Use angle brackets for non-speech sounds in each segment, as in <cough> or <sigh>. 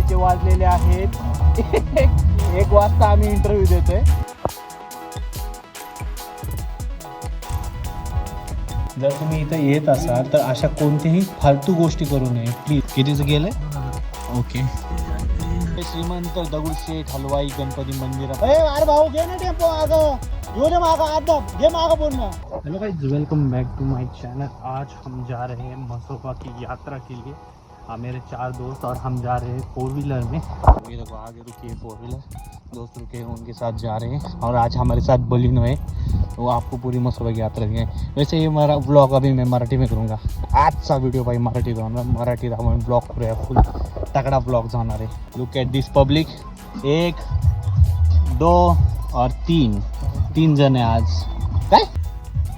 रात्रीचे वाजलेले आहेत. <laughs> एक वाजता आम्ही इंटरव्ह्यू देतोय. जर तुम्ही इथं येत असाल तर अशा कोणत्याही फालतू गोष्टी करू नये. प्लीज़ कितीचं गेलंय ओके श्रीमंत दगडूशेठ हलवाई गणपती मंदिर. अरे भाऊ घे ना टेंपो येऊ दे मागं आता घे मागं पूर्ण. Hello guys welcome back to my channel आज हम जा रहे हैं मसोका की यात्रा के लिए. हाँ मेरे चार दोस्त और हम जा रहे हैं फोर व्हीलर में। ये देखो, आगे रुकी है फोर व्हीलर दोस्त रुके हैं, उनके साथ जा रहे हैं। और आज हमारे साथ बलिनो है वो आपको पूरी मसोबा की यात्रा है वैसे ये मेरा ब्लॉग अभी मैं मराठी में करूँगा। आज सा व्हिडिओ भाई मराठी राहणार मराठी राहून ब्लॉग करूया फुल तगडा ब्लॉग जाणार आहे लुक ॲट दिस पब्लिक एक, दो और तीन। तीन आहे आज। काय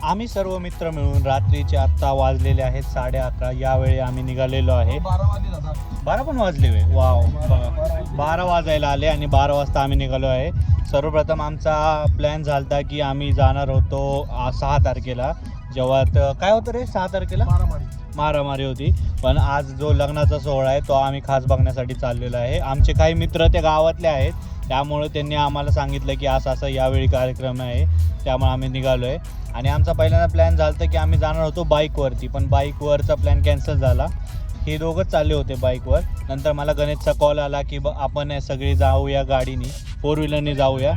आम्ही सर्व मित्र मिळून रात्रीचे आत्ता वाजलेले आहेत साडे अकरा. यावेळी आम्ही निघालेलो आहे. बारा पण वाजले वे वाव. बारा वाजायला आले आणि बारा वाजता आम्ही निघालो आहे. सर्वप्रथम आमचा प्लॅन झालता की आम्ही जाणार होतो सहा तारखेला. जेव्हा काय होतं रे? सहा तारखेला? मारामारी होती. पण आज जो लग्नाचा सोहळा आहे तो आम्ही खास बघण्यासाठी चाललेलो आहे. आमचे काही मित्र त्या गावातले आहेत. त्यामुळे त्यांनी आम्हाला सांगितलं की असं असं यावेळी कार्यक्रम आहे त्यामुळे आम्ही निघालो आहे आणि आमचा पहिल्यांदा प्लॅन झाला होता की आम्ही जाणार होतो बाईकवरती पण बाईकवरचा प्लॅन कॅन्सल झाला. हे दोघंच चालले होते बाईकवर नंतर मला गणेशचा कॉल आला की ब- आपण सगळी जाऊया गाडीनी फोर व्हीलरनी जाऊया.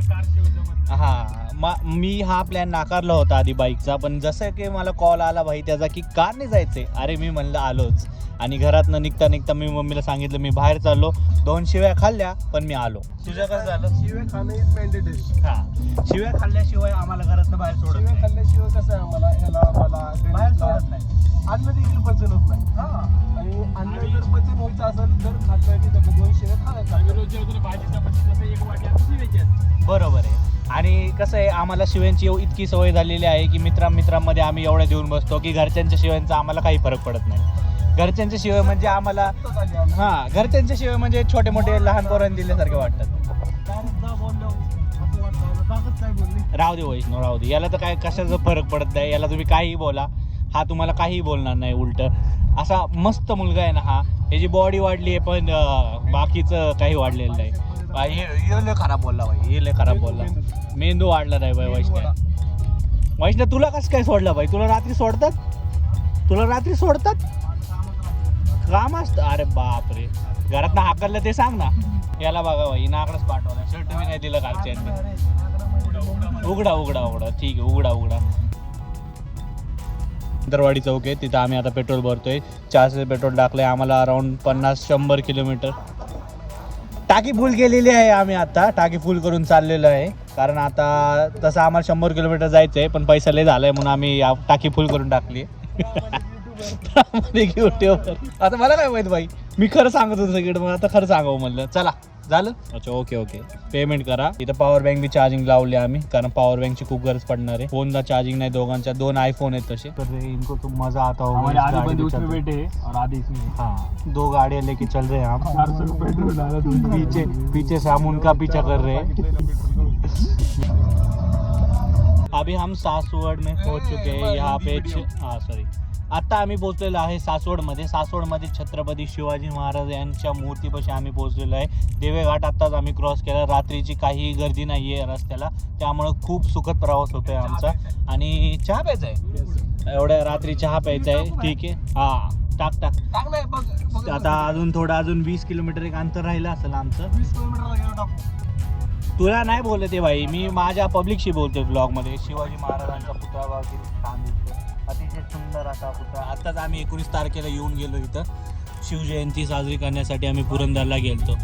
हां मा मी हा प्लॅन नाकारला होता आधी बाईकचा पण जसं की मला कॉल आला भाई त्याचा की कार नाही जायचंय. अरे मी म्हणलं आलोच. आणि घरातनं निघता निघता मी मम्मीला सांगितलं मी बाहेर चाललो. दोन शिव्या खाल्ल्या पण मी आलो. तुझं कसं झालं? शिवे खाणं इज मॅन्डेटरी हा. शिव्या खाल्ल्याशिवाय आम्हाला घरातनं बाहेर सोडत शिवे नाही. खाल्ल्याशिवाय कसं आहे आम्हाला? ह्याला मला बाहेर सोडत नाही. अन्न देखील पचन होत नाही. आणि अन्न जर पचन व्हायचं असेल तर खाल्लं की त्याचं दोन शिवे खायला बरोबर आहे. आणि कसं आहे आम्हाला शिव्यांची इतकी सवय झालेली आहे की मित्रा मित्रांमध्ये आम्ही एवढ्या देऊन बसतो की घरच्यांच्या शिव्यांचा आम्हाला काही फरक पडत नाही. घरच्यांच्या शिवाय म्हणजे आम्हाला हां घरच्यांच्या शिवाय म्हणजे छोटे मोठे लहान पोरांनी दिल्यासारखे वाटतात राहू दे वैष्णव राहू दे. याला तर काय कशाचा फरक पडत नाही. याला तुम्ही काहीही बोला. हा तुम्हाला काहीही बोलणार नाही उलट. असा मस्त मुलगा आहे ना हा. याची बॉडी वाढली आहे पण बाकीचं काही वाढलेलं नाही. भाई, लय खराब बोलला भाई हे लय खराब बोलला. मेंदू वाढला नाही भाई वैष्णव. वैष्णव तुला कसं काय सोडलं भाई? तुला रात्री सोडतात? तुला रात्री सोडतात? काम असतं. अरे बाप रे घरात हाकललं ते सांग ना. याला बघा भाई नाकडच पाठवलं. शर्ट बी नाही दिलं घरच्यांनी उघडा उघडा उघडा. ठीक आहे उघडा उघडा. दरवाडी चौक आहे. तिथं आम्ही आता पेट्रोल भरतोय. चारशे पेट्रोल टाकलंय. आम्हाला अराऊंड पन्नास शंभर किलोमीटर. टाकी फुल केलेली आहे आम्ही आता. टाकी फुल करून चाललेलो आहे. कारण आता तसं आम्हाला शंभर किलोमीटर जायचं आहे पण पैसा लय झालाय म्हणून आम्ही या टाकी फुल करून टाकली. <laughs> आता मला काय माहीत भाई मी खरं सांगत होतो सगळं मग आता खरं सांगावं म्हणलं. चला. झालं? अच्छा ओके ओके पेमेंट करा. इथं पॉवर बँक बी चार्जिंग लावली आम्ही कारण पॉवर बँकची खूप गरज पडणार आहे. फोनला चार्जिंग नाही दोघांच्या दोन आयफोन आहेत तसे. तर इनको तो मज़ा आता होगा हमारे आधे बंदे उसमें बैठे हैं और आधे इसमें हाँ. दो गाड़ियाँ लेके चल रहे हैं हम. चार सौ पेट्रोल तो. पीछे पीछे से हम उनका पीछा कर रहे हैं. अभी हम सासवड में पहुँच चुके हैं यहाँ पे हाँ सॉरी आता आम्ही पोहोचलेलो आहे सासवडमध्ये. सासवडमध्ये छत्रपती शिवाजी महाराज यांच्या मूर्तीपाशी आम्ही पोहोचलेलो आहे. देवे घाट आत्ताच आम्ही क्रॉस केला. रात्रीची काही गर्दी नाही आहे रस्त्याला. त्यामुळं खूप सुखद प्रवास होतो आहे आमचा. आणि चहा प्यायचा आहे एवढ्या रात्री चहा प्यायचा आहे ठीक आहे. हा टाक टाक. आता अजून थोडं अजून वीस किलोमीटर एक अंतर राहिलं असेल आमचं. तुला नाही बोलत आहे भाई. मी माझ्या पब्लिकशी बोलतोय ब्लॉगमध्ये शिवाजी महाराजांचा पुतळा अतिशय सुंदर असा पुतळा आत्ताच आम्ही एकोणीस तारखेला येऊन गेलो इथं. शिवजयंती साजरी करण्यासाठी आम्ही पुरंदरला गेलतो.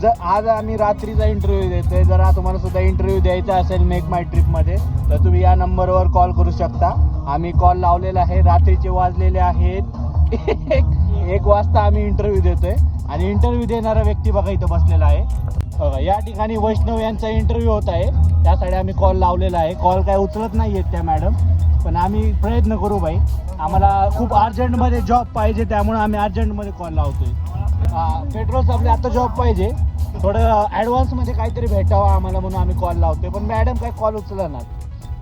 जर आज आम्ही रात्रीचा इंटरव्ह्यू देतोय जर तुम्हाला सुद्धा इंटरव्ह्यू द्यायचा असेल मेक माय ट्रिपमध्ये तर तुम्ही या नंबरवर कॉल करू शकता. आम्ही कॉल लावलेला आहे रात्रीचे वाजलेले आहेत. <laughs> एक वाजता आम्ही इंटरव्ह्यू देतोय. आणि इंटरव्ह्यू देणारा व्यक्ती बघा इथं बसलेला आहे. या ठिकाणी वैष्णव यांचा इंटरव्ह्यू होत आहे. त्यासाठी आम्ही कॉल लावलेला आहे. कॉल काय उचलत नाही आहेत त्या मॅडम पण आम्ही प्रयत्न करू बाई आम्हाला खूप अर्जंटमध्ये जॉब पाहिजे त्यामुळे आम्ही अर्जंटमध्ये कॉल लावतोय. पेट्रोल आपले आता जॉब पाहिजे. थोडं ॲडव्हान्समध्ये काहीतरी भेटावं आम्हाला म्हणून आम्ही कॉल लावतोय. पण मॅडम काय कॉल उचलणार?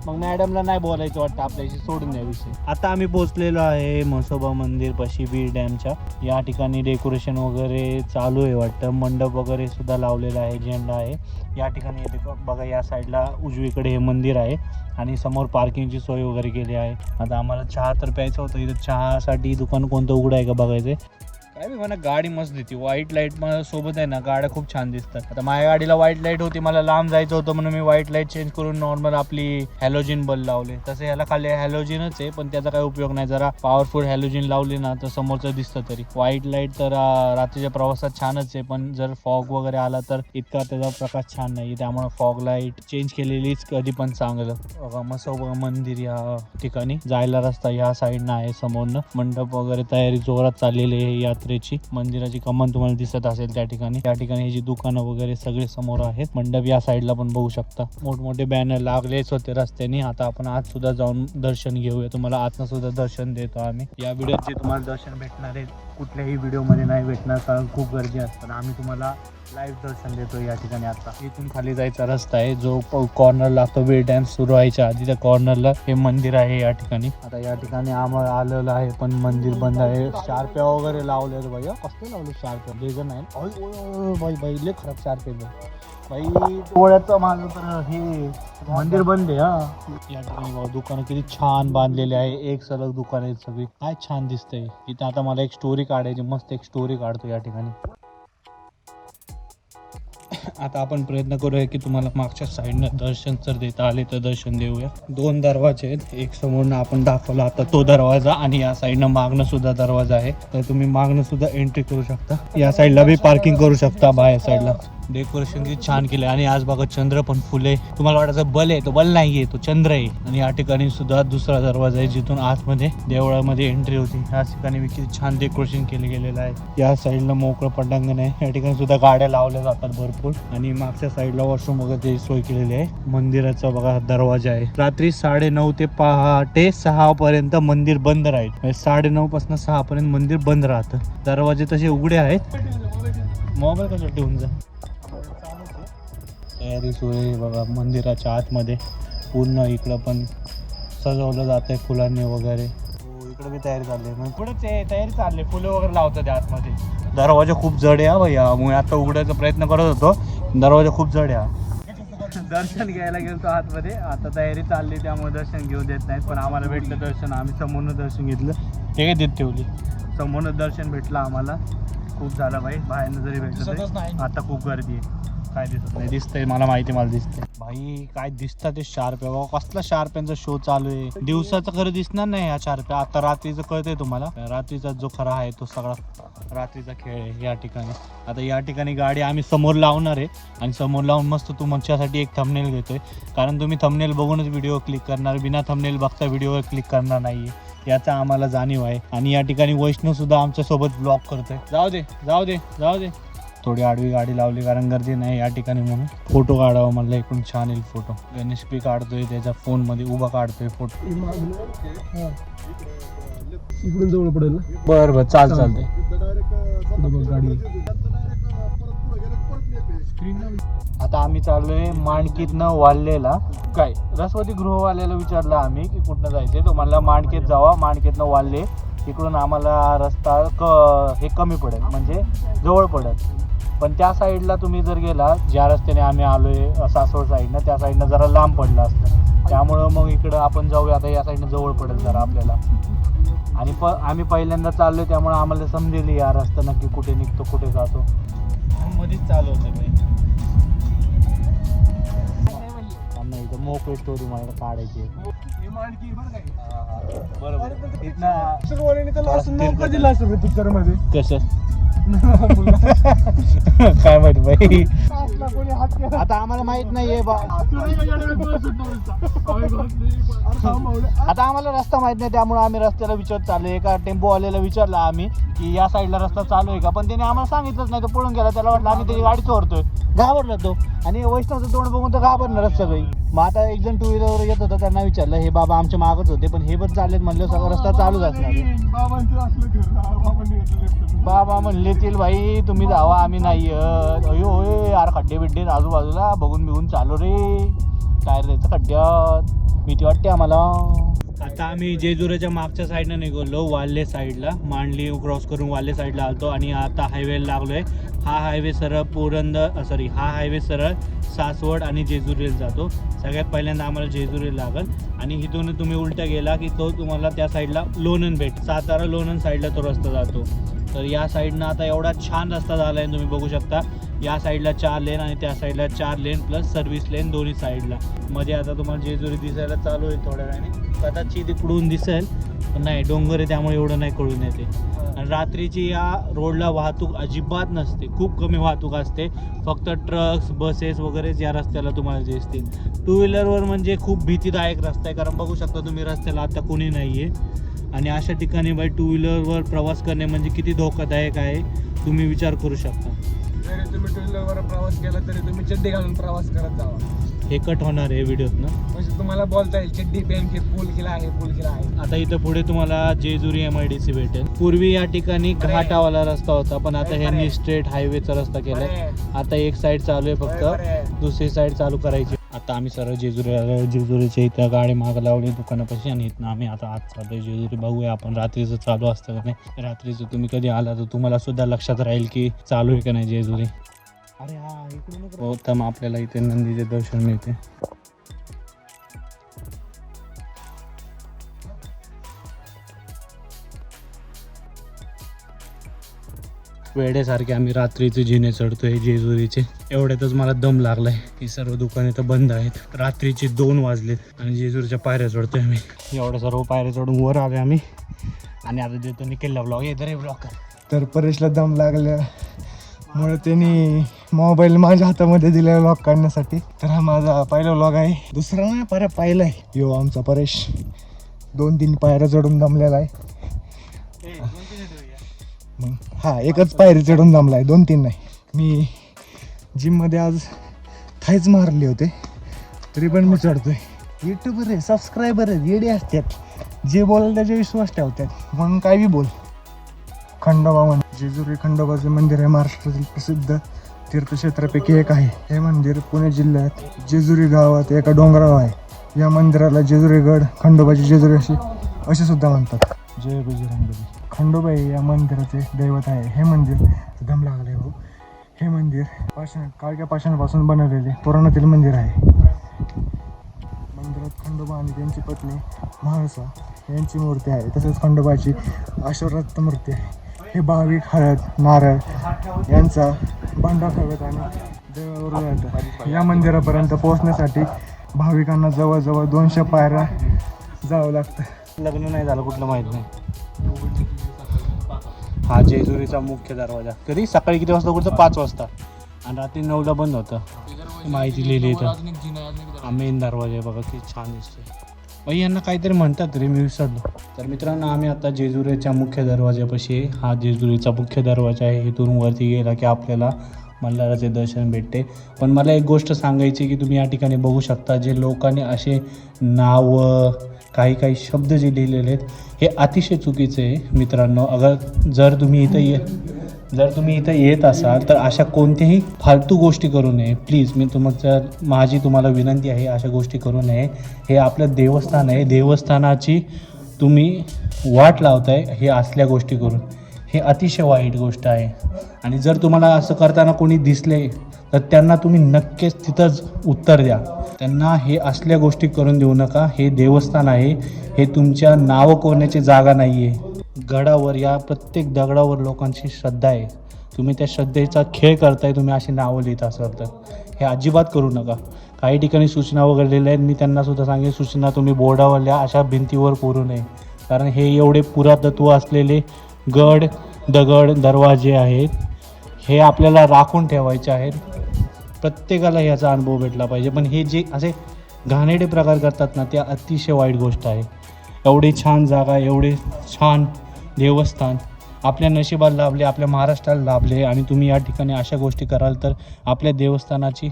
मग मॅडमला नाही बोलायचं वाटतं आपल्याशी सोडून द्या विषय आता आम्ही पोहोचलेलो आहे म्हसोबा मंदिर पशी बीर डॅमच्या. या ठिकाणी डेकोरेशन वगैरे चालू आहे वाटतं. मंडप वगैरे सुद्धा लावलेला आहे झेंडा आहे. या ठिकाणी बघा या साईडला उजवीकडे हे मंदिर आहे. आणि समोर पार्किंगची सोय वगैरे केली आहे. आता आम्हाला चहा तर प्यायचं होतं. इथं चहासाठी दुकान कोणतं उघडं आहे का बघायचं काय मी म्हणा गाडी मस्त देते व्हाईट लाइट मला सोबत आहे ना गाड्या खूप छान दिसतात. आता माझ्या गाडीला व्हाईट लाइट होती मला लांब जायचं होतं म्हणून मी व्हाईट लाइट चेंज करून नॉर्मल आपली हॅलोजिन बल्ब लावले. तसे ह्याला खाली हॅलोजिनच आहे पण त्याचा काही उपयोग नाही. जरा पॉवरफुल हॅलोजिन लावली ना तर समोरचं दिसतं तरी. व्हाईट लाइट तर रात्रीच्या प्रवासात छानच आहे पण जर फॉग वगैरे आला तर इतका त्याचा प्रकाश छान नाही. त्यामुळे फॉग लाइट चेंज केलेलीच कधी पण चांगलं. बघा मंदिर या ठिकाणी. जायला रस्ता ह्या साईडनं आहे समोरनं. मंडप वगैरे तयारी जोरात चाललेली आहे यात यात्रेची मंदिराची कमान तुम्हाला दिसत असेल त्या ठिकाणी. त्या ठिकाणी ही जी दुकानं वगैरे सगळे समोर आहेत. मंडप या साईडला पण बघू शकता. मोठमोठे बॅनर लागलेच होते रस्त्याने. आता आपण आज सुद्धा जाऊन दर्शन घेऊया. तुम्हाला आतनं सुद्धा दर्शन देतो आम्ही. या व्हिडिओत जे तुम्हाला दर्शन भेटणार आहे कुठल्याही व्हिडिओमध्ये नाही भेटणार कारण खूप गर्दी असतात आम्ही तुम्हाला लाईव्ह दर्शन देतो या ठिकाणी आता. इथून खाली जायचा रस्ता आहे जो कॉर्नर लागतो वे डॅम सुरू व्हायच्या आधी त्या कॉर्नरला हे मंदिर आहे या ठिकाणी. आता या ठिकाणी आम्हाला आलेलं आहे पण मंदिर बंद आहे. शार्प्या वगैरे लावले भैया. कसले लावले शार्प्या लेझर नाही अय, ओय, बाई बाई लय खराब शार्प बाई. डोळ्याचं माझं तर हे मंदिर बंद आहे हा. या ठिकाणी दुकानं किती छान बांधलेले आहे. एक सलग दुकान आहे सगळी. काय छान दिसतंय. इथं आता मला एक स्टोरी काढायची मस्त एक स्टोरी काढतो या ठिकाणी. आता आपण प्रयत्न करूया की तुम्हाला मागच्या साईडनं दर्शन जर देता आले तर दर्शन देऊया. दोन दरवाजे आहेत. एक समोरनं आपण दाखवला आता तो दरवाजा आणि या साईडनं मागणं सुद्धा दरवाजा आहे. तर तुम्ही मागणं सुद्धा एंट्री करू शकता. या साईडला बी पार्किंग करू शकता बाहेर साईडला. डेकोरेशन किती छान केलं आणि आज बघा चंद्र पण फुले तुम्हाला वाटायचं बल आहे तो बल नाहीये तो चंद्र आहे. आणि या ठिकाणी सुद्धा दुसरा दरवाजा आहे जिथून आतमध्ये देवळामध्ये एंट्री होती. या ठिकाणी बी किती छान डेकोरेशन केलं गेलेलं आहे. या साईडला मोकळं पटांगण आहे. या ठिकाणी सुद्धा गाड्या लावल्या जातात भरपूर. आणि मागच्या साईडला वॉशरूम वगैरे सोय केलेली आहे. मंदिराचा बघा दरवाजा आहे. रात्री साडे नऊ ते पहाटे सहा पर्यंत मंदिर बंद राहील. म्हणजे साडे नऊ पासून सहा पर्यंत मंदिर बंद राहतं. दरवाजे तसे उघडे आहेत. मोबाईल कशा ठेवून जा? तयारी सुरू आहे बघा मंदिराच्या आतमध्ये. पूर्ण इकडं पण सजवलं जात आहे फुलांनी वगैरे. हो इकडं बी तयारी चालली आहे. पुढे ते तयारी चालली फुलं वगैरे लावतात आतमध्ये. दरवाजा खूप जड आहे हा भैया. मग आता उघडायचा प्रयत्न करत होतो. दरवाजा खूप जड आहे हा. दर्शन घ्यायला गेलो आतमध्ये. आता तयारी चालली त्यामुळे दर्शन घेऊ देत नाहीत. पण आम्हाला भेटलं दर्शन. आम्ही समोरनं दर्शन घेतलं. हे काय देत ठेवली? समोरनं दर्शन भेटलं आम्हाला. खूप झालं भाई. बाहेरनं जरी भेटलं आता खूप गर्दी आहे. काय दिसत नाही. दिसतंय मला माहिती मला दिसतंय. भाई काय दिसतं ते शार्प आहे बाबा. कसला शार्प यांचा शो चालू आहे. दिवसाचं खरं दिसणार नाही ह्या शार्प आता रात्रीचं कळतंय तुम्हाला. रात्रीचा जो खरा आहे तो सगळा रात्रीचा खेळ आहे या ठिकाणी. आता या ठिकाणी गाडी आम्ही समोर लावणार आहे. आणि समोर लावून मस्त तुमच्यासाठी एक थंबनेल घेतोय. कारण तुम्ही थंबनेल बघूनच व्हिडिओ क्लिक करणार. बिना थंबनेल बघता व्हिडिओवर क्लिक करणार नाहीये. याचा आम्हाला जाणीव आहे. आणि या ठिकाणी वैष्णव सुद्धा आमच्यासोबत ब्लॉग करतोय. जाऊ दे जाऊ दे जाऊ दे. थोडी आडवी गाडी लावली कारण गर्दी नाही या ठिकाणी म्हणून. फोटो काढावा म्हणलं इकडून छान येईल फोटो गणेश पी काढतोय त्याच्या फोनमध्ये उभा काढतोय फोटो इकडून जवळ पडेल ना? बर बर चाल चालते गाडी आता आम्ही चाललोय माणकीतनं वाढलेला काय रसवती गृहवाल्याला विचारलं आम्ही की कुठनं जायचंय? तो म्हणला माणकेत जावा माणकेतनं वाढले तिकडून आम्हाला रस्ता क हे कमी पडेल म्हणजे जवळ पडेल. पण त्या साईडला तुम्ही जर गेला ज्या रस्त्याने आम्ही आलोय आहे सासवड साईडनं त्या साईडनं जरा लांब पडलं असतं. त्यामुळं मग इकडं आपण जाऊया आता या साईडनं जवळ पडेल जरा आपल्याला. आणि प आम्ही पहिल्यांदा चाललोय त्यामुळे आम्हाला समजेल या रस्ता नक्की कुठे निघतो कुठे जातो. मध्येच चालू होतं मोकळी स्टोरी मला काढायची. बरोबर. इथनं दिलं पिक्चरमध्ये कसं? <laughs> काय माहिती बाई? असला कोणी हात केला? आता आम्हाला माहीत नाहीये बा. आता आता आम्हाला रस्ता माहीत नाही त्यामुळे आम्ही रस्त्याला विचारत चालू एका टेम्पोवाल्याला विचारला आम्ही की या साईडला रस्ता चालू आहे का? पण त्याने आम्हाला सांगितलंच नाही तो पळून गेला. त्याला वाटलं आम्ही त्याची गाडी चोरतोय. घाबरला तो. आणि वैष्णवचं तोंड बघून तर घाबरणारच सगळी. मग आता एक जण टू व्हीलरवर येत होता त्यांना विचारलं हे बाबा आमच्या मागच होते पण हे पण चाललेत म्हणलं सगळा रस्ता चालूच असणार. बाबा म्हणले तील भाई तुम्ही जावा आम्ही नाही. अयो होय यार खड्डे बिड्डे आजूबाजूला बघून बिघून चालू रे. टायर द्यायचं खड्ड्यात? भीती वाटते आम्हाला. आता आम्ही जेजुरीच्या मागच्या साईडनं निघालो वाल्ले साईडला मांडली क्रॉस करून वाल्हे साईडला आलतो आणि आता हायवेला लागलोय. हा हायवे सरळ पुरंदर सॉरी हा हायवे सरळ सासवड आणि जेजुरीला जातो. सगळ्यात पहिल्यांदा आम्हाला जेजुरीला लागल. आणि इथून तुम्ही उलट्या गेला की तो तुम्हाला त्या साईडला लोणन भेट सातारा लोणन साईडला तो रस्ता जातो. तर या साईडनं आता एवढा छान रस्ता झाला आहे तुम्ही बघू शकता. या साईडला चार लेन आणि त्या साईडला चार लेन प्लस सर्व्हिस लेन दोन्ही साईडला. मध्ये आता तुम्हाला जेजुरी दिसायला चालू होईल थोड्या वेळाने. कदाचित इकडून दिसेल पण नाही डोंगर आहे त्यामुळे एवढं नाही कळून येते. आणि रात्रीची या रोडला वाहतूक अजिबात नसते खूप कमी वाहतूक असते. फक्त ट्रक्स बसेस वगैरे या रस्त्याला तुम्हाला दिसतील. टू व्हीलरवर म्हणजे खूप भीतीदायक रस्ता आहे कारण बघू शकता तुम्ही रस्त्याला आता कोणी नाही आहे आणि अशा ठिकाणी बाई टू व्हीलरवर प्रवास करणे म्हणजे किती धोकादायक आहे तुम्ही विचार करू शकता. जरी तुम्ही टू व्हीलरवर प्रवास केला तरी तुम्ही चड्डी घालून प्रवास करत जावा. हे कट होणार आहे व्हिडिओतनं म्हणजे तुम्हाला बोलता येईल चड्डी पूल केला आहे पूल केला आहे. आता इथं पुढे तुम्हाला Jejuri M I D C भेटेल. पूर्वी या ठिकाणी घाटावाला रस्ता होता पण आता ह्यांनी स्ट्रेट हायवेचा रस्ता केलाय. आता एक साईड चालू आहे फक्त. दुसरी साईड चालू करायची आता आम्ही सरळ जेजुरी आलो जेजुरीच्या इथं गाडी मागं लावली दुकानापाशी आणि इथनं आम्ही आता आज चालू जेजुरी. बघूया आपण रात्रीचं चालू असतं का नाही. रात्रीचं तुम्ही कधी आला तर तुम्हाला सुद्धा लक्षात राहील की चालू आहे का नाही जेजुरी. अरे हा इकडूनच हो आपल्याला इथे नंदीचे दर्शन मिळते. वेड्यासारखे आम्ही रात्रीचे जिने चढतोय जेजुरीचे. एवढ्यातच मला दम लागलाय. ही सर्व दुकाने तर बंद आहेत. रात्रीचे दोन वाजलेत आणि जेजुरीच्या पायऱ्या चढतोय आम्ही. एवढ्या सर्व पायऱ्या चढून वर आले आम्ही. आणि आता देतो निकेलला ब्लॉग येतं रे ब्लॉग तर परेशला दम लागल्यामुळे त्यांनी मोबाईल माझ्या हातामध्ये दिला लॉक काढण्यासाठी. तर हा माझा पहिला लॉग आहे. दुसरा नाही पर्या पाहिलाय. यो आमचा परेश. दोन तीन पायऱ्या चढून दमलेला आहे. मग हा एकच पायरी चढून जमलाय दोन तीन नाही. मी जिममध्ये आज थाईच मारले होते तरी पण मी चढतोय. युट्यूबर आहे सबस्क्रायबर आहे येडे असतात. जे बोलाल त्याचे विश्वास ठेवतात. म्हणून काय बी बोल. खंडोबा म्हण जेजुरी खंडोबाचे मंदिर हे महाराष्ट्रातील प्रसिद्ध तीर्थक्षेत्रापैकी एक आहे. हे मंदिर पुणे जिल्ह्यात जेजुरी गावात एका डोंगरावर आहे. या मंदिराला जेजुरीगड खंडोबाची जेजुरी अशी असे सुद्धा म्हणतात. जय बजरंगबली. खंडोबाई या मंदिराचे दैवत आहे. हे मंदिर दम लागले भाऊ. हे मंदिर पाषाण काळक्या पाषाणापासून बनवलेले पुराणातील मंदिर आहे. मंदिरात खंडोबा आणि त्यांची पत्नी म्हाळसा यांची मूर्ती आहे. तसेच खंडोबाची आशीर्वाद मूर्ती आहे. हे भाविक हळद नारळ यांचा भांडा ठेवत आणि देवावर जातात या मंदिरापर्यंत पोहोचण्यासाठी भाविकांना जवळजवळ दोनशे पायऱ्या जावं लागतं. लग्न नाही झालं कुठलं माहीत नाही. हा जेजुरीचा मुख्य दरवाजा. कधी? सकाळी किती वाजता कुठं पाच वाजता. आणि रात्री नऊला बंद होतं. माहिती लिहिली इथं. हा मेन दरवाजा आहे बघा किती छान दिसतो बाई यांना काहीतरी म्हणतात रे मी विसरलो. तर मित्रांनो आम्ही आता जेजुरीच्या मुख्य दरवाजापाशी हा जेजुरीचा मुख्य दरवाजा आहे. इथून वरती गेला की आपल्याला मल्हाराचे दर्शन भेटते. पण मला एक गोष्ट सांगायची की तुम्ही या ठिकाणी बघू शकता जे लोकांनी असे नावं काही काही शब्द जे लिहिलेले आहेत हे अतिशय चुकीचे आहे मित्रांनो. अगर जर तुम्ही इथं ये जर तुम्ही इथं येत असाल तर अशा कोणत्याही फालतू गोष्टी करू नये. प्लीज मी तुमचं माझी तुम्हाला विनंती आहे अशा गोष्टी करू नये. हे आपलं देवस्थान आहे. देवस्थानाची तुम्ही वाट लावताय हे असल्या गोष्टी करून. हे अतिशय वाईट गोष्ट आहे. आणि जर तुम्हाला असं करताना कोणी दिसले तर त्यांना तुम्ही नक्कीच तिथंच उत्तर द्या. त्यांना हे असल्या गोष्टी करून देऊ नका. हे देवस्थान आहे. हे तुमच्या नावं कोरण्याची जागा नाही आहे गडावर या प्रत्येक दगडावर लोकांची श्रद्धा आहे. तुम्ही त्या श्रद्धेचा खेळ करताय तुम्ही अशी नावं लिहित असाल तर. हे अजिबात करू नका. काही ठिकाणी सूचना वगैरे लिहिल्या आहेत. मी त्यांनासुद्धा सांगेन सूचना तुम्ही बोर्डावरल्या अशा भिंतीवर कोरू नये. कारण हे एवढे पुरातत्व असलेले गड दगड दरवाजे आहेत. हे आपल्याला राखून ठेवायचे आहेत. प्रत्येकाला ह्याचा अनुभव भेटला पाहिजे. पण हे जे असे घाणेरडे प्रकार करतात ना त्या अतिशय वाईट गोष्ट आहे. एवढी छान जागा एवढे छान देवस्थान आपल्या नशिबाला लाभले आपल्या महाराष्ट्राला लाभले आणि तुम्ही या ठिकाणी अशा गोष्टी कराल तर आपल्या देवस्थानाची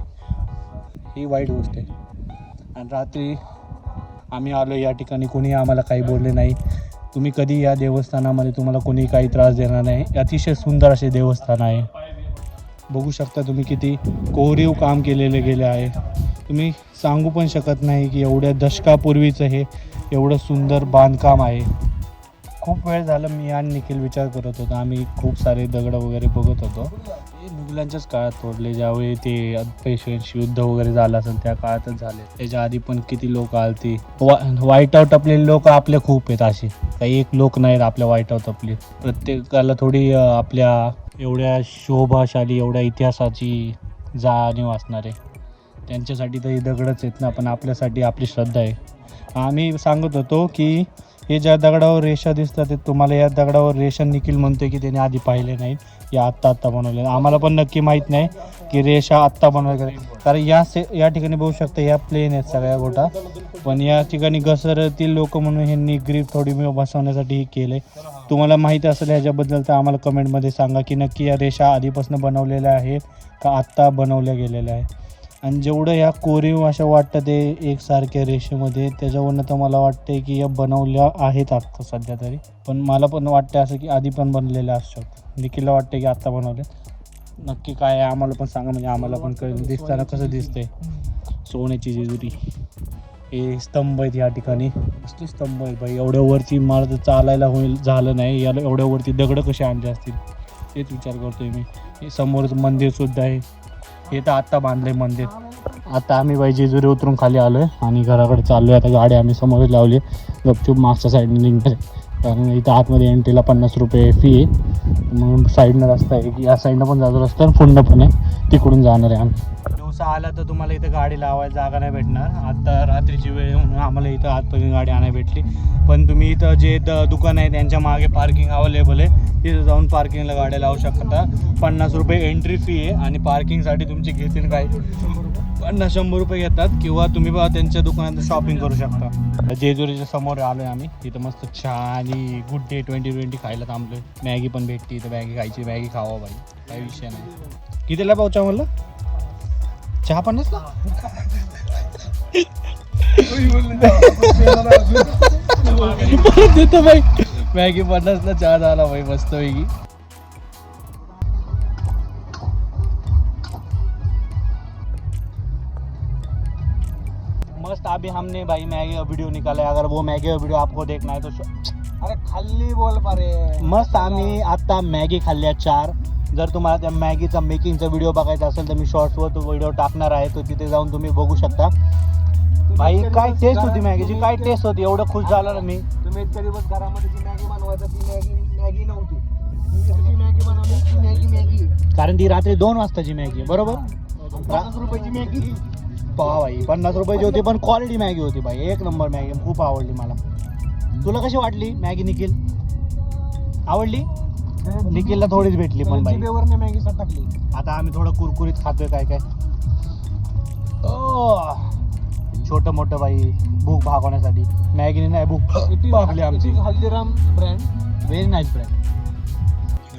ही वाईट गोष्ट आहे. आणि रात्री आम्ही आलो या ठिकाणी कोणी आम्हाला काही बोलले नाही. तुम्ही कधी या देवस्थानामध्ये तुम्हाला कोणी काही त्रास देणार नाही. अतिशय सुंदर असे देवस्थान आहे. बघू शकता तुम्ही किती कोरीव काम केलेले गेले आहे. तुम्ही सांगू पण शकत नाही की एवढ्या दशकापूर्वीचं हे एवढं सुंदर बांधकाम आहे. खूप वेळ झालं मी आणि निखिल विचार करत होतो. आम्ही खूप सारे दगड वगैरे बघत होतो. हे मुघलांच्याच काळात तोडले. ज्यावेळी ते पेशव्यांशी युद्ध वगैरे झालं असेल त्या काळातच झाले. त्याच्या आधी पण किती लोक आलती. वाईट आऊट आपले लोक आपले खूप आहेत असे. काही एक लोक नाहीत आपल्या वाईट आऊट आपले. प्रत्येकाला थोडी आपल्या एवढ्या शोभाशाली एवढ्या इतिहासाची जाणीव असणारे. त्यांच्यासाठी तर दगडच आहेत ना पण आपल्यासाठी आपली श्रद्धा आहे. आम्ही सांगत होतो की हे ज्या दगडावर रेषा दिसतात ते तुम्हाला या दगडावर रेषा निखिल म्हणतोय की त्याने आधी पाहिले नाहीत. या आत्ता आत्ता बनवले. आम्हाला पण नक्की माहीत नाही की रेषा आत्ता बनवायला कारण या से या ठिकाणी बघू शकता या प्लेन आहेत सगळ्या गोटा पण या ठिकाणी घसरतील लोक म्हणून ह्यांनी ग्रीप थोडी मी बसवण्यासाठी हे केले तुम्हाला माहिती असेल ह्याच्याबद्दल तर आम्हाला कमेंटमध्ये सांगा की नक्की या रेषा आधीपासून बनवलेल्या आहेत का आत्ता बनवल्या गेलेल्या आहेत. आणि जेवढं ह्या कोरीव अशा वाटतं ते एकसारख्या रेषेमध्ये त्याच्यावरनं तर मला वाटते की या बनवल्या आहेत आत्ता सध्या तरी. पण मला पण वाटतं असं की आधी पण बनलेल्या असू शकतात. निखिलला वाटते की आत्ता बनवले नक्की काय आहे आम्हाला पण सांगा म्हणजे आम्हाला पण कळेल. दिसताना कसं दिसतंय? सोन्याची जेजुरी. हे स्तंभ आहेत या ठिकाणी. कसले स्तंभ आहेत बाई? एवढ्या वरती मला तर चालायला होईल झालं नाही. याला एवढ्या वरती दगडं कसे आणले असतील? तेच विचार करतोय मी. हे समोरच मंदिर सुद्धा आहे. हे तर आत्ता बांधले मंदिर. आता आम्ही बाई जेजुरी उतरून खाली आलो आहे आणि घराकडे चाललो आहे आता गाडी आम्ही समोरच लावली. आहे गपचूप मागच्या साईडने निघणार कारण इथं आतमध्ये एंट्रीला पन्नास रुपये फी आहे. मग साईडनं रस्ता आहे. की या साईडनं पण जातो रस्ता आणि पण आहे. तिकडून जाणार आहे आम्ही. पाऊस आला तर तुम्हाला इथं गाडी लावायला जागा नाही भेटणार. आता रात्रीची वेळ म्हणून आम्हाला इथं आतपर्यंत गाडी आणायला भेटली. पण तुम्ही इथं जे द दुकान आहे त्यांच्या मागे पार्किंग अवेलेबल आहे. तिथं जाऊन पार्किंगला गाड्या लावू शकता. पन्नास रुपये एंट्री फी आहे आणि पार्किंगसाठी तुमची घेतील काय? पन्नास शंभर रुपये घेतात किंवा तुम्ही बा त्यांच्या दुकानात शॉपिंग करू शकता. जेजुरीच्या समोर आलो आहे आम्ही. तिथं मस्त चहा आणि गुड डे ट्वेंटी ट्वेंटी खायला थांबलो मॅगी पण भेटते. इथं मॅगी खायची मॅगी खावा बाई काही विषय नाही. कितीला पावचा म्हणलं? चहा पन्नासला परत देतो बाई मॅगी पन्नासला चहा झाला बाई मस्त पैकी मस्त, अभी हमने भाई मैगी का वीडियो निकाला है। अगर वो मैगी का वीडियो आपको देखना है तो अरे खाली बोल पा रहे मस्त आम्ही आता मॅगी खाल्ल्या चार। जर तुम्हाला त्या मॅगीचा मेकिंगचा व्हिडिओ बघायचा असेल तर मी शॉर्ट्सवर तो व्हिडिओ टाकणार आहे. तो तिथे जाऊन तुम्ही बघू शकता. भाई काय टेस्ट होती मॅगीची काय टेस्ट होती? एवढं खुश झालं ना मी. तुम्ही इतक्या दिवस घरामध्ये जी मॅगी बनवायचा ती मॅगी मॅगी नव्हती. तुम्ही जी मॅगी बनवली ती मॅगी मॅगी. कारण ती रात्री दोन वाजताची मॅगी बरोबर? पन्नास रुपयाची मॅगी. पहा भाई पन्नास रुपयाची होती पण क्वालिटी मॅगी होती भाई. एक नंबर मॅगी खूप आवडली मला. तुला कशी वाटली मॅगी निखिल? आवडली? निखिलला थोडीच भेटली पण बाई. मॅगी सर टाकली. आता आम्ही थोडं कुरकुरीत खातोय काय काय. छोट मोठं बाई भूक भागवण्यासाठी. मॅगीने नाही भूक भागली आमची. Haldiram brand very nice brand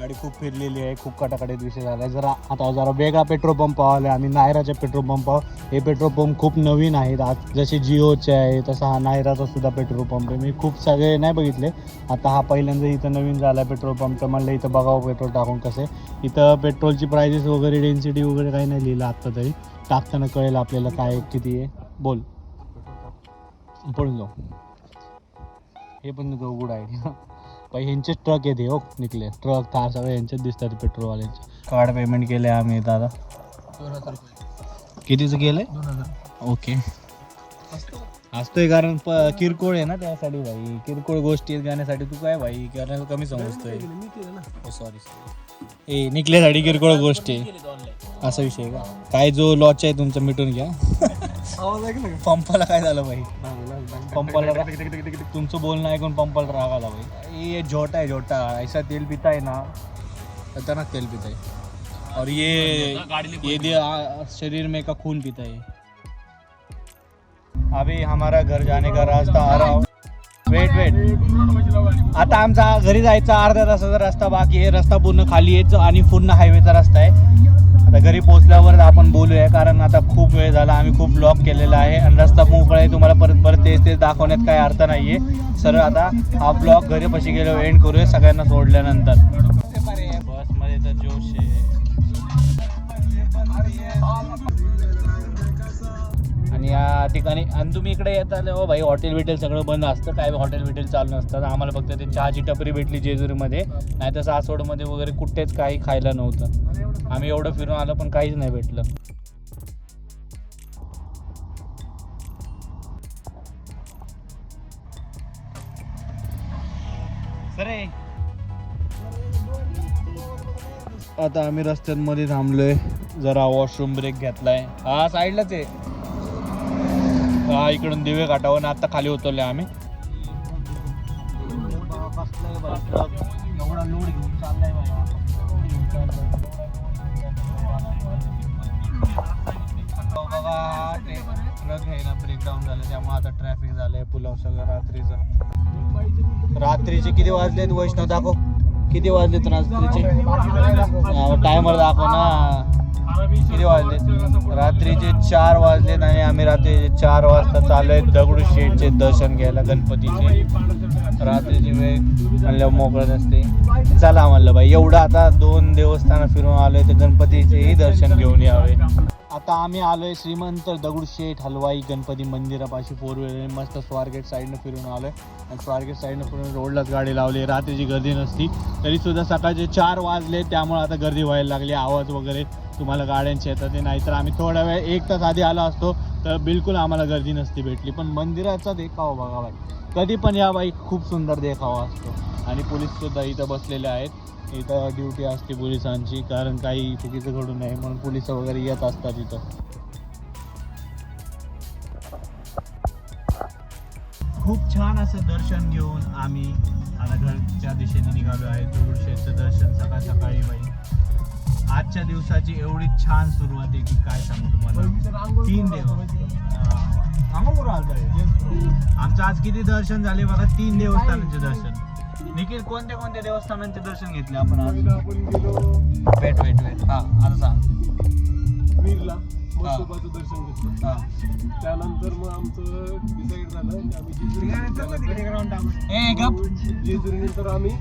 गाडी खूप फिरलेली आहे खूप कटाकटीत विषय झाला आहे. जरा आता जरा वेगळा पेट्रोल पंप आला आम्ही नायराच्या पेट्रोल पंपावर हे पेट्रोल पंप खूप नवीन आहेत. आज जसे जिओचे आहे तसा हा नायराचा सुद्धा पेट्रोल पंप आहे. मी खूप सगळे नाही बघितले. आता हा पहिल्यांदा इथं नवीन झाला आहे पेट्रोल पंप. तर म्हणलं इथं बघावं पेट्रोल टाकून कसे. इथं पेट्रोलची प्राइजेस वगैरे डेन्सिटी वगैरे काही नाही लिहिलं आत्ता तरी. टाकताना कळेल आपल्याला काय किती आहे. बोल. पळून जाऊ. हे पण उघड आहे. पण ह्यांचे ट्रक येते हो निघले ट्रक थार सगळे यांचेच दिसतात पेट्रोलवाल्यांचे कार्ड पेमेंट केले आम्ही दादा. दोन हजार रुपये. कितीचं दोन हजार. ओके असतोय कारण प किरकोळ आहे ना त्यासाठी भाई. किरकोळ गोष्टी आहेत गाण्यासाठी. तू काय भाई? कारण कमी समजतोय. मी केलं ना. सॉरी ए निकल्यासाठी किरकोळ गोष्टी. आहे असा विषय आहे का? काय जो लॉच आहे तुमचा मिटून घ्या. पंपाला काय झालं भाई? पंपाला तुमचं बोलणं ऐकून पंपाला राग आला भाई. ये झोटा है झोटा. ऐसा तेल पीता है ना. खतरनाक तेल पीता है और ये ये दे शरीर में का खून पीता है अभी हमारा घर जाने का रास्ता आ रहा वेट वेट आता आमचा घरी जायचा अर्ध्या तासाचा रस्ता बाकी आहे. रस्ता पूर्ण खाली आहे. आणि पूर्ण हायवेचा रस्ता आहे. आता घरी पोहोचल्यावर आपण बोलूया कारण आता खूप वेळ झाला आम्ही खूप ब्लॉक केलेला आहे आणि रस्ता मोकळा आहे तुम्हाला परत परत तेच तेच दाखवण्यात काही अर्थ नाही आहे सरळ आता हा ब्लॉक घरी पशी गेलो एंड करूया सगळ्यांना सोडल्यानंतर. जोश आहे ठिकाणी आणि तुम्ही इकडे येता हो भाई हॉटेल बिटेल सगळं बंद असतं काय हॉटेल बिटेल चालू नसतं. आम्हाला फक्त ते चहाची टपरी भेटली जेजुरीमध्ये. नाही तर सासवडमध्ये वगैरे कुठेच काही खायला नव्हतं. आम्ही एवढं फिरून आलो पण काहीच नाही भेटलं. सरे आता आम्ही रस्त्यांमध्ये थांबलोय. जरा वॉशरूम ब्रेक घेतलाय. हा साईडलाच आहे. हा इकडून दिवे काटावर आता खाली उतरले आम्ही. एवढा लोड घेऊन ब्रेकडाऊन झालं त्यामुळे आता ट्रॅफिक झालंय पुलाव सगळं रात्रीचं रात्रीचे किती वाजलेत वैष्णव दाखव. किती वाजलेत रात्रीचे? टायमर दाखव ना. किती वाजले? रात्रीचे चार वाजलेत नाही आम्ही रात्रीचे चार वाजता चाललोय दगडू शेठचे दर्शन घ्यायला गणपतीचे. रात्रीची वेळ म्हणलं मोकळत असते. चला म्हणलं बाई एवढं आता दोन देवस्थानं फिरून आलोय तर गणपतीचेही दर्शन घेऊन यावे. आता आम्ही आलोय श्रीमंत दगडूशेठ हलवाई गणपती मंदिरापाशी फोर व्हीलर मस्त स्वारगेट साईडनं फिरून आलोय. आणि स्वारगेट साईडनं फिरून रोडलाच गाडी लावली रात्रीची गर्दी नसती. तरी सुद्धा सकाळचे चार वाजले त्यामुळे आता गर्दी व्हायला लागली आवाज वगैरे. तुम्हाला गाड्यांचे येतात ते नाहीतर आम्ही थोडा वेळ एक तास आधी आलो असतो तर बिलकुल आम्हाला गर्दी नसती भेटली. पण मंदिराचा देखावा बघा बाई. कधी पण या बाई खूप सुंदर देखावा असतो. आणि पोलीस सुद्धा इथं बसलेले आहेत. इथं ड्युटी असते पोलिसांची कारण काही चुकीचं घडू नये म्हणून पोलीस वगैरे येत असतात इथं. खूप छान असं दर्शन घेऊन आम्ही आता घरच्या दिशेने निघालो आहे. दगडूशेठचं दर्शन सकाळ सकाळी बाई. आजच्या दिवसाची एवढी छान सुरुवात आहे की काय सांगू तुम्हाला? तीन देव आमचं आज किती दर्शन झाले बघा? तीन देवस्थानांचे दर्शन. निखिल कोणत्या कोणत्या देवस्थानांचे दर्शन घेतले आपण आज? Wait wait wait. हा आता सांग. वीरला मसोबाचं दर्शन घेतलं. हा. त्यानंतर मग आमचं डिसाईड झालं की आम्ही जेजुरी नंतर आम्ही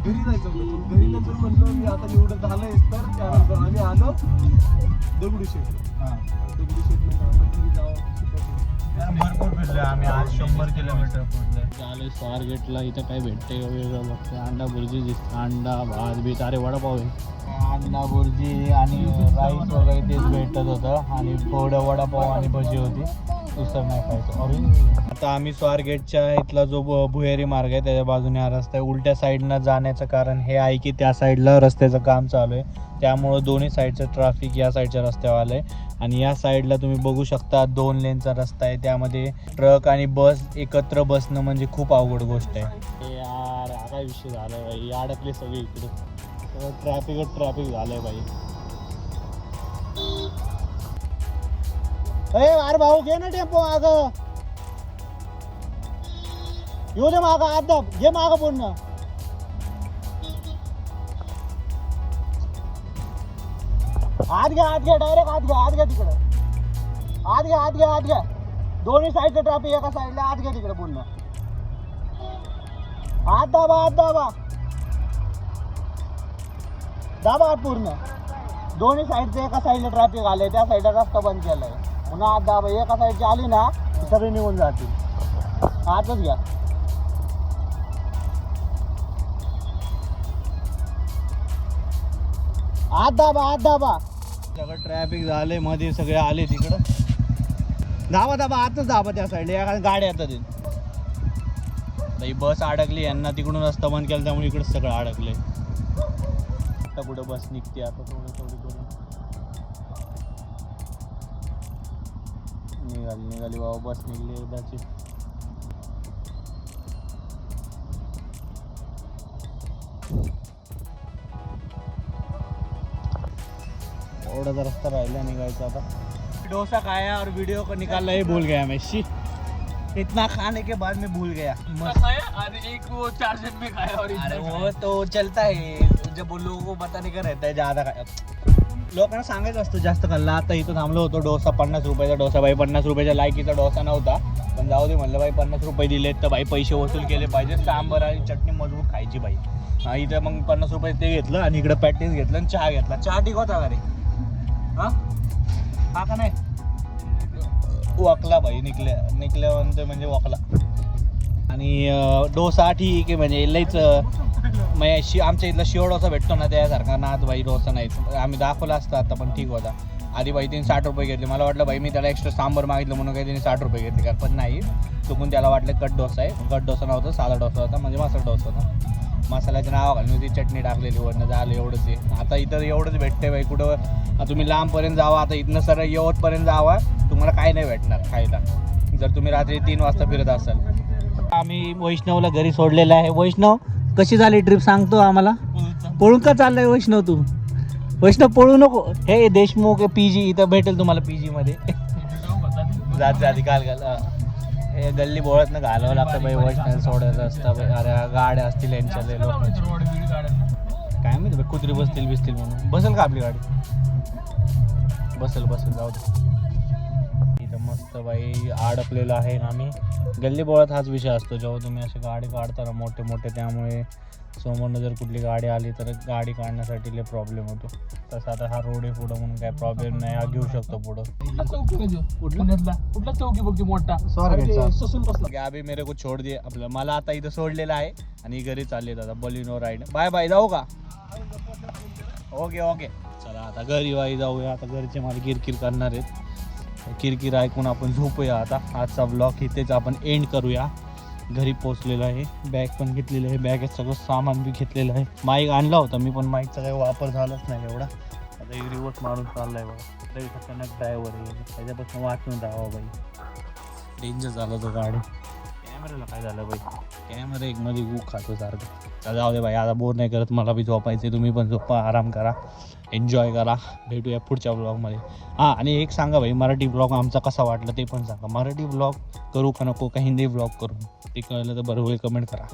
घरी जायचं होतं पण घरी नंतर म्हणलं मी आता एवढं झालंय तर त्यानंतर आम्ही आलो दगडूशेठ हा. दगडूशेठ. भरपूर फिरलोय आम्ही आज शंभर किलोमीटर फिरलोय आलोय स्वारगेटला इथं काय भेटतंय वेगळं अंडा भुर्जी दिसतं अंडा भात बीत. अरे वडापाव आहे. अंडा भुर्जी आणि राईस वगैरे तेच भेटत होतं आणि थोडं वडापाव आणि भजी होती. नाही अरे. आता आम्ही स्वारगेटच्या इथला जो भुयारी मार्ग आहे त्याच्या बाजूने हा रस्ता आहे. उलट्या साईडनं जाण्याचं कारण हे आहे की त्या साईडला रस्त्याचं काम चालू आहे. त्यामुळं दोन्ही साईडचं ट्रॅफिक या साईडच्या रस्त्यावर आलं आहे. आणि या साईडला तुम्ही बघू शकता दोन लेनचा रस्ता आहे. त्यामध्ये ट्रक आणि बस एकत्र बसणं म्हणजे खूप अवघड गोष्ट आहे. हे यार काय विषय झालाय बाई? अडकले सगळे इकडे. ट्रॅफिकच ट्रॅफिक झालंय बाई. अरे अरे भाऊ, घे ना टेंपो माग. येऊ दे माग, आता घे माग पूर्ण. आत घ्या आत घ्या डायरेक्ट आत घ्या आत घ्या आत घ्या आत घ्या आत घ्या दोन्ही ट्रॅफिक एका साईडला आत घ्या तिकडे पूर्ण. आत दाबा आत दाबा. दाबा आत पूर्ण. दोन्ही साईडचं एका साईडला ट्रॅफिक आलंय, त्या साईडला रस्ता बंद केलाय. पुन्हा आत दाबा एका साईडची आली ना की सगळे निघून जातील आतच घ्या. आत दाबा आत दाबा सगळं ट्रॅफिक झाले मध्ये सगळे आले तिकडं. दाबा दाबा आतच धाबा त्या साईडला एखाद्या गाड्या येतात आता ही बस अडकली यांना तिकडून रस्ता बंद केला त्यामुळे इकडे सगळं अडकलंय. आता कुठं बस निघते आता थोडं थोडी. निघाली निघाली. बाबा बस निघली एकदाची. एवढा रस्ता राहिला निघायचा आता. डोसा खाया और वीडियो को निकालना ही भूल गया मैं शी. इतना खाने के बाद में भूल गया. एक वो चार में खाया और अरे वो तो चलता है जब वो लोगों को पता नहीं का रहता है ज़्यादा खाया. लोकांना सांगायचं असतं जास्त खाल्ला. आता इथं थांबलो होतो डोसा पन्नास रुपयाचा डोसा. बाई पन्नास रुपयाच्या लायकीचा डोसा नव्हता. पण जाऊ दे म्हणलं बाई पन्नास रुपये दिलेत तर बाई पैसे वसूल केले पाहिजे सांबर आणि चटणी मजबूत खायची बाई. हा इथं मग पन्नास रुपये ते घेतलं आणि इकडं पॅटीस घेतलं आणि चहा घेतला. चहा ठीक होता का रे? हा? हा का नाही? वकला भाई निकल्या निकल्यानंतर म्हणजे वकला. आणि डोसा ठीक आहे म्हणजे लईच अं, म्हणजे शि आमच्या इथला शिव डोसा भेटतो ना त्यासारखा नाथ बाई डोसा नाही. आम्ही दाखवला असता आता पण ठीक होता. आधी बाई तिने साठ रुपये घेतले. मला वाटलं बाई मी त्याला एक्स्ट्रा सांबर मागितलं म्हणून काही तिने साठ रुपये घेतले. का पण नाही. चुकून त्याला वाटलं कट डोसा आहे. कट डोसा नव्हता साधा डोसा होता म्हणजे मसाला डोसा होता. मसाल्याचं नाव घालून ती चटणी टाकलेली वरनं झालं एवढंच आहे. आता इथं एवढंच भेटते बाई कुठं तुम्ही लांबपर्यंत जावा आता इथनं सर यवतपर्यंत जावा तुम्हाला काही नाही भेटणार खायला. जर तुम्ही रात्री तीन वाजता फिरत असाल. आम्ही वैष्णवला घरी सोडलेलं आहे. वैष्णव कशी झाली ट्रिप सांगतो आम्हाला? पळून का चाललंय वैष्णव तू? वैष्णव पळू नको. हे देशमुख पी जी इथं भेटेल तुम्हाला पी मध्ये. जात जाती काल घाल हे. गल्ली बोळत घालावं लागतं बाई वैष्णव सोडायचं असतं बाई. अरे गाड्या असतील यांच्या काय माहिती कुत्री बसतील बिसतील म्हणून. बसेल का आपली गाडी? बसेल बसेल. जाऊ दे. मस्त बाई अडकलेलं आहे ना आम्ही. गल्ली बोळात हाच विषय असतो जेव्हा तुम्ही असे गाडी काढता ना मोठे मोठे त्यामुळे समोरनं जर कुठली गाडी आली तर गाडी काढण्यासाठी लय प्रॉब्लेम होतो. तसं आता हा रोड आहे पुढं म्हणून काय प्रॉब्लेम नाही हा घेऊ शकतो पुढं. कुठला चौकी म्हणजे कुठला चौकी बघ मोठा? ससून बसला. अभि मेरे को छोड दे आपलं. मला आता इथं सोडलेलं आहे आणि घरी चालले आता बलिनो राईड बाय बाय जाऊ का? ओके ओके चला आता घरी बाई जाऊया. आता घरचे मला किरकिर करणार आहेत. किरकिर ऐकून आपण झोपूया. आता आजचा ब्लॉग इथेच आपण एंड करूया. घरी पोचलेलं आहे. बॅग पण घेतलेली आहे. बॅगेत सगळं सामान बी घेतलेलं आहे. माईक आणला होता मी पण माईकचा काही वापर झालाच नाही एवढा. आता रिवर्स मारून चाललाय बघा. लई खतरनाक ड्रायव्हर आहे. त्याच्यापासून वाचून राहावा बाई. डेंजर झालं तो गाडी. कॅमेऱ्याला काय झालं बाई? कॅमेरा एक मध्ये गू खातो सारखं. चला जाऊ दे बाई आता बोर नाही करत. मला बी झोपायचे तुम्ही पण झोपा आराम करा. एन्जॉय करा. भेटूया पुढच्या ब्लॉगमध्ये हां आणि एक सांगा भाई मराठी ब्लॉग आमचा कसा वाटला ते पण सांगा. मराठी ब्लॉग करू का नको का हिंदी ब्लॉग करू? ते कळलं तर बरं होईल कमेंट करा.